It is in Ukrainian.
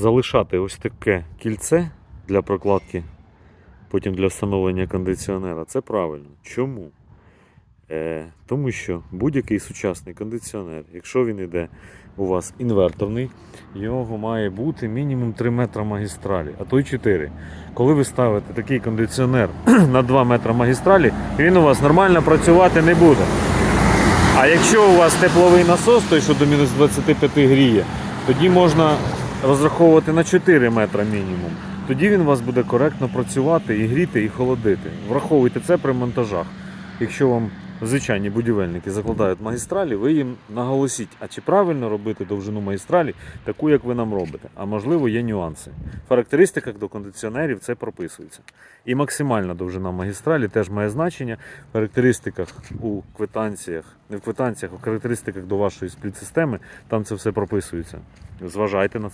залишати ось таке кільце для прокладки, потім для встановлення кондиціонера, це правильно. Чому? Е, тому що будь-який сучасний кондиціонер, якщо він йде у вас інверторний, його має бути мінімум 3 метри магістралі, а то й 4. Коли ви ставите такий кондиціонер на 2 метри магістралі, він у вас нормально працювати не буде. А якщо у вас тепловий насос, той що до мінус 25 гріє, тоді можна розраховувати на 4 метри мінімум. Тоді він у вас буде коректно працювати і гріти, і холодити. Враховуйте це при монтажах. Якщо вам звичайні будівельники закладають магістралі, ви їм наголосіть, а чи правильно робити довжину магістралі, таку, як ви нам робите. А можливо, є нюанси. В характеристиках до кондиціонерів це прописується. І максимальна довжина магістралі теж має значення в характеристиках у квитанціях, не в квитанціях, а в характеристиках до вашої спліт-системи, там це все прописується. Зважайте на це.